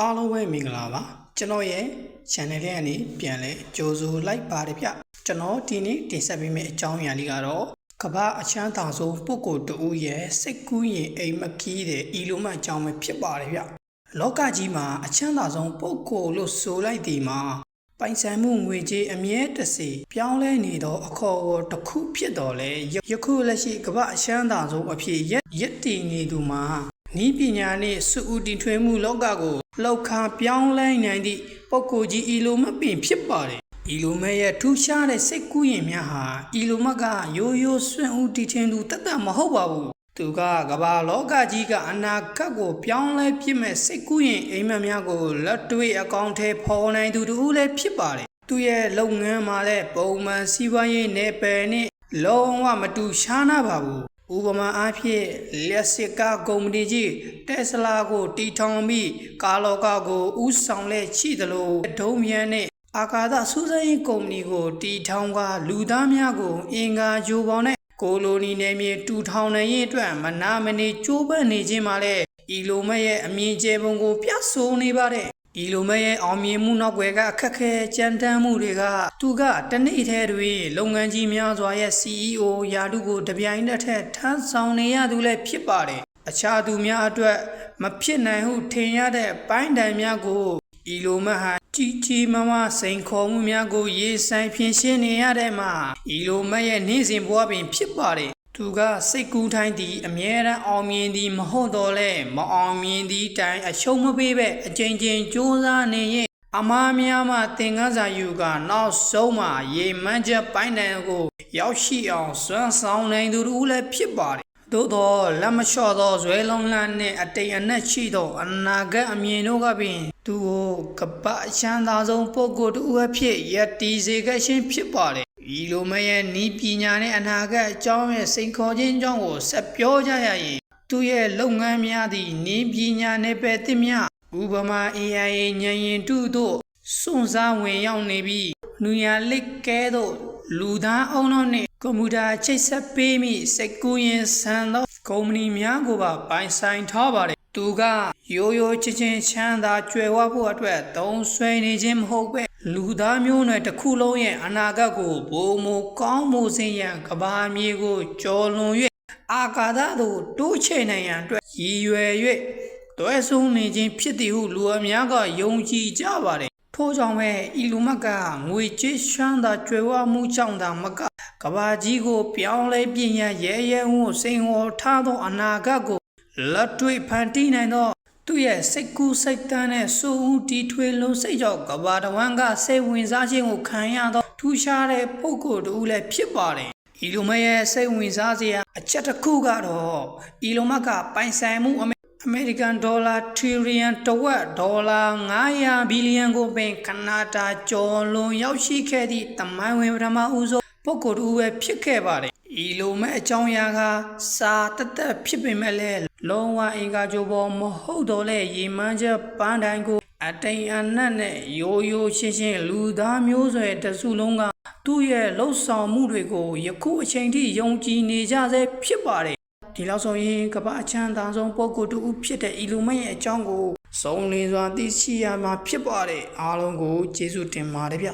အားလုံးပဲမင်္ဂလာပါကျွန်တော်ရဲ့ channel လေးကနေပြန်လဲကြိုဆိုလိုက်ပါတယ်ဗျကျွန်တော်ဒီနေ့တင်ဆက်ပေးမယ့်အကြောင်းအရာလေးကတော့ကမ္ဘာအချမ်းသာဆုံးပုဂ္ဂိုလ်တဦးရဲ့စိတ်ကူးရင်အိမ်မကီးတဲ့ဤလိုမှအကြောင်းပဲဖြစ်ပါတယ်ဗျလောကကြီးမှာအချမ်းသာဆုံးပုဂ္ဂိုလ်လို့ဆိုလိုက်ဒီမှာပိုင်ဆိုင်မှုငွေကြေးအမြဲတစေပြောင်းလဲနေတော့အခေါ်အဝေါ်တစ်ခုဖြစ်တော်လဲယခုလက်ရှိကမ္ဘာအချမ်းသာဆုံးအဖြစ်ရက်ရက်တည်နေသူမှာ ဤပညာနှင့်စုဦးတည်ထွေမှုလောကကိုလောက်ခါပြောင်းလဲနိုင်သည့်ပုဂ္ဂိုလ်ကြီးဤလိုမပင်ဖြစ်ပါတယ်ဤလိုမဲ့ရဲ့ထူးခြားတဲ့စိတ်ကူးရင်များဟာဤလိုမကရိုးရိုးဆွန့်ဦးတည်ထင်သူတတ်တတ်မဟုတ်ပါဘူးသူကကမ္ဘာလောကကြီးကအနာဂတ်ကိုပြောင်းလဲပြစ်မဲ့စိတ်ကူးရင်အိမ်မက်များကိုလက်တွေ့အကောင့်ထဲပေါ်နိုင်သူတူလည်းဖြစ်ပါတယ်သူရဲ့လုပ်ငန်းမှာလည်းပုံမှန်စီးပွားရေးနယ်ပယ်နဲ့လုံးဝမတူရှားနာပါဘူး ဥပမာအားဖြင့်လျက်စစ်ကားကုမ္ပဏီကြီးတက်စလာကိုတီထောင်ပြီးကာလောကကိုဥဆောင်လက်ရှိသလိုဒုံမြန်နဲ့အာကာသစူးစမ်းရေးကုမ္ပဏီကိုတီထောင်ကလူသားများကို အင်္ဂါဂျိုပေါင်းနဲ့ကိုလိုနီနယ်မြေတူထောင်နိုင်ရေးအတွက်မနာမနေကြိုးပမ်းနေခြင်းမှာလဲဤလိုမဲ့ရဲ့အမြင်ကျယ်ပုံကိုပြဆိုနေပါတယ် ဤလိုမဲ့ရဲ့အောင်မြင်မှုနောက်ွယ်ကအခက်ခဲကြမ်းတမ်းမှုတွေကသူကတနေ့တည်းတွင်လုပ်ငန်းကြီးများစွာရဲ့ CEO ယာတုကိုတပြိုင်နက်တည်းထမ်းဆောင်နေရသူလည်းဖြစ်ပါတယ်အခြားသူများအတွက်မဖြစ်နိုင်ဟုထင်ရတဲ့ပိုင်းတိုင်များကိုဤလိုမှဟာကြီးကြီးမားမားစိန်ခေါ်မှုများကို ရေဆိုင်ဖြင်းရှင်းနေရတဲ့မှာဤလိုမှရဲ့နေ့စဉ်ဘဝပင်ဖြစ်ပါတယ် သူကစိတ်ကူးထိုင်းသည်အမြဲတမ်းအောင်မြင်သည်မဟုတ်တော့လဲမအောင်မြင်သည့်တိုင်အရှုံးမပေးပဲအချိန်ချင်းစူးစမ်းနေရင်အမားများမှသင်္ကန်းစာယူကနောက်ဆုံးမှရေမှန်းချက်ပိုင်းတိုင်ကို ရောက်ရှိအောင်စွမ်းဆောင်နိုင်သူတို့လည်းဖြစ်ပါတယ်သို့သောလက်မလျှော့သောဇွဲလုံးလန်းနှင့်အတိမ်အနက်ရှိသော အနာဂတ်အမြင်တို့ကပင် သူကိုကပ္ပအချမ်းသာဆုံးပုဂ္ဂိုလ်တူအဖြစ်ယက်တီစေခဲ့ခြင်းဖြစ်ပါတယ် ဤလိုမရဲ့ဤပညာနဲ့အနာဂတ်အကြောင်းရဲ့စိန်ခေါ်ခြင်းအကြောင်းကိုဆက်ပြောကြရရင်သူရဲ့လုပ်ငန်းများသည့်ဤပညာနဲ့ပဲသင့်မြဥပမာ AI ဉာဏ်ရင်တုတို့စွန့်စားဝင်ရောက်နေပြီးနူယာလက်ကဲသို့လူသားအုံတို့နှင့်ကွန်ပျူတာချိတ်ဆက်ပေးမိစိတ်ကူးရင်ဆန်သောကုမ္ပဏီများကိုပါပိုင်ဆိုင်ထားပါတယ်သူကရိုးရိုးချင်းချင်းချမ်းသာကြွယ်ဝဖို့အတွက်သုံးဆွဲနေခြင်းမဟုတ်ပဲ လူသားမျိုးနွယ်တစ်ခုလုံးရဲ့အနာဂတ်ကိုဘိုးမိုကောင်းမှုစင်ရန်ကဘာမြေကိုကျော်လွန်၍အာကာသသို့တိုးချဲ့နိုင်ရန်အတွက်ရည်ရွယ်၍တွဲဆုံးနေခြင်းဖြစ်သည်ဟုလူအများကယုံကြည်ကြပါတယ်ထို့ကြောင့်ပဲဤလူမကငွေကြေးရှမ်းသာကြွယ်ဝမှုကြောင့်သာမကကဘာကြီးကို ပြောင်းလဲပြင်ရန်ရဲရဲဝံ့စိန်ဝေါ်ထားသောအနာဂတ်ကိုလက်တွေ့ဖန်တီးနိုင်သော သူ့ရဲ့စိတ်ကူးစိတ်တမ်းနဲ့စူဦးတီထွေလုံးစိတ်ကြောင့်ကဘာတဝမ်းကစိတ်ဝင်စားခြင်းကိုခံရသောထူးခြားတဲ့ပုဂ္ဂိုလ်တူလည်းဖြစ်ပါတယ်။ဤလိုမရဲ့စိတ်ဝင်စားစရာအချက်တစ်ခုကတော့ဤလိုမကပိုင်ဆိုင်မှုအမေအမေရိကန်ဒေါ်လာထရီလီယံတဝက်ဒေါ်လာ900ဘီလီယံကိုပင်ကနာတာကျော်လွန်ရောက်ရှိခဲ့သည့်တမိုင်းဝင်ပထမဦးဆုံးပုဂ္ဂိုလ်တူပဲဖြစ်ခဲ့ပါတယ်။ ဤလိုမဲ့အကြောင်းအရာကစာတသက်ဖြစ်ပေမဲ့လည်းလုံးဝအင်္ဂါကြိုပေါ်မဟုတ်တော့လဲရေမှန်းချက်ပန်းတိုင်းကို အတိမ်အနက်နဲ့ရိုးရိုးရှင်းရှင်းလူသားမျိုးဆွယ်တစုလုံးကသူ့ရဲ့လှုပ်ဆောင်မှုတွေကိုယခုအချိန်ထိယုံကြည်နေကြဆဲဖြစ်ပါတယ်ဒီလောက်ဆိုရင်ကမ္ဘာအချမ်းသာဆုံးပုဂ္ဂိုလ်တူဖြစ်တဲ့ဤလူမရဲ့အကြောင်းကိုစုံလင်စွာသိရှိရမှာဖြစ်ပါတယ်အားလုံးကိုကျေးဇူးတင်ပါတယ်ဗျ